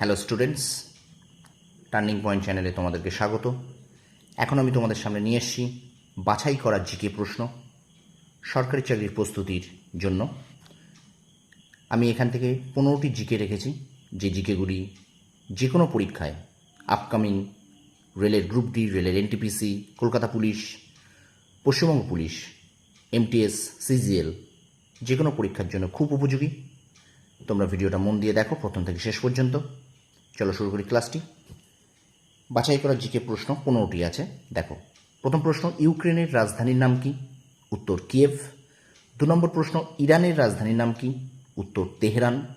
Hello students turning point চ্যানেলে তোমাদেরকে স্বাগত। এখন আমি তোমাদের সামনে নিয়ে এসেছি বাছাই করা জিকে প্রশ্ন, সরকারি চাকরির প্রস্তুতির জন্য। আমি এখান থেকে পনেরোটি জিকে রেখেছি, যে জিকেগুলি যে কোনো পরীক্ষায় আপকামিং রেলের গ্রুপ ডি রেলের NTPC Kolkata police, Paschimbanga police MTS CGL যে কোনো পরীক্ষার জন্য খুব উপযোগী। তোমরা ভিডিওটা মন দিয়ে দেখো, প্রথম থেকে শেষ পর্যন্ত। চলো শুরু করি ক্লাসটি। বাছাই করা জিকে প্রশ্ন, পনেরোটি আছে। দেখো, প্রথম প্রশ্ন, ইউক্রেনের রাজধানীর নাম কি? উত্তর, কিয়েভ। দু নম্বর প্রশ্ন, ইরানের রাজধানীর নাম কি? উত্তর, তেহরান।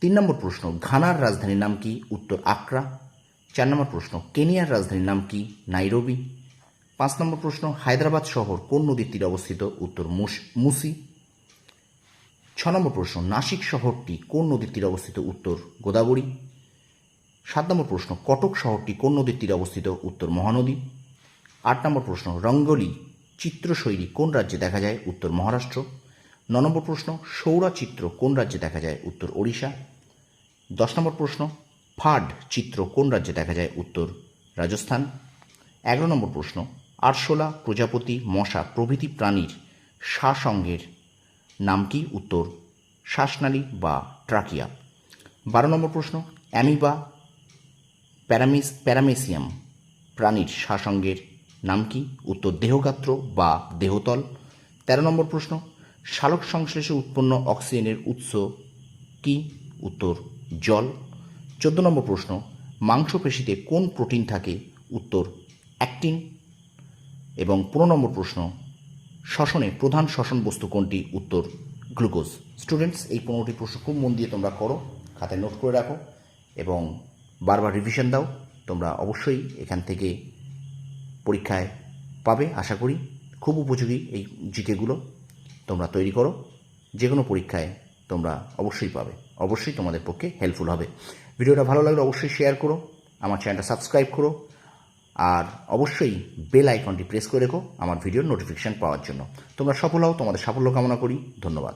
তিন নম্বর প্রশ্ন, ঘানার রাজধানীর নাম কি? উত্তর, আকরা। চার নম্বর প্রশ্ন, কেনিয়ার রাজধানীর নাম কি? নাইরোবি। পাঁচ নম্বর প্রশ্ন, হায়দ্রাবাদ শহর কোন নদীর তীরে অবস্থিত? উত্তর, মুস- ছ নম্বর প্রশ্ন, নাসিক শহরটি কোন নদীর তীরে অবস্থিত? উত্তর, গোদাবরী। সাত নম্বর প্রশ্ন, কটক শহরটি কোন নদীর তীরে অবস্থিত? উত্তর, মহানদী। আট নম্বর প্রশ্ন, রঙ্গোলি চিত্রশৈলী কোন রাজ্যে দেখা যায়? উত্তর, মহারাষ্ট্র। ন নম্বর প্রশ্ন সৌরাচিত্র কোন রাজ্যে দেখা যায়? উত্তর, ওড়িশা। দশ নম্বর প্রশ্ন, ফাড চিত্র কোন রাজ্যে দেখা যায়? উত্তর, রাজস্থান। এগারো নম্বর প্রশ্ন, আরশোলা প্রজাপতি মশা প্রভৃতি প্রাণীর শ্বাসঙ্গের নাম কি? উত্তর, শ্বাসনালী বা ট্রাকিয়া। বারো নম্বর প্রশ্ন, অ্যামিবা প্যারামিস, প্যারামেসিয়াম প্রাণীর শ্বাসঙ্গের নাম কি? উত্তর দেহগাত্র বা দেহতল? তেরো নম্বর প্রশ্ন, শালক সংশ্লেষে উৎপন্ন অক্সিজেনের উৎস কি? উত্তর, জল। চোদ্দ নম্বর প্রশ্ন, মাংসপেশিতে কোন প্রোটিন থাকে? উত্তর, অ্যাক্টিন। এবং পনেরো নম্বর প্রশ্ন, শ্বসনে প্রধান শ্বসন বস্তু কোনটি? উত্তর, গ্লুকোজ। স্টুডেন্টস, এই পনেরোটি প্রশ্ন খুব মন দিয়ে তোমরা করো, খাতায় নোট করে রাখো এবং বারবার রিভিশন দাও, তোমরা অবশ্যই এখান থেকে পরীক্ষায় পাবে, আশা করি। খুব উপযোগী এই জিকেগুলো তোমরা তৈরি করো। যে কোনো পরীক্ষায় তোমরা অবশ্যই পাবে। অবশ্যই তোমাদের পক্ষে হেল্পফুল হবে। ভিডিওটা ভালো লাগলে অবশ্যই শেয়ার করো, আমার চ্যানেলটা সাবস্ক্রাইব করো, আর অবশ্যই বেল আইকনটি প্রেস করে রেখো আমার ভিডিওর নোটিফিকেশান পাওয়ার জন্য। তোমরা সফল হও, তোমাদের সাফল্য কামনা করি। ধন্যবাদ।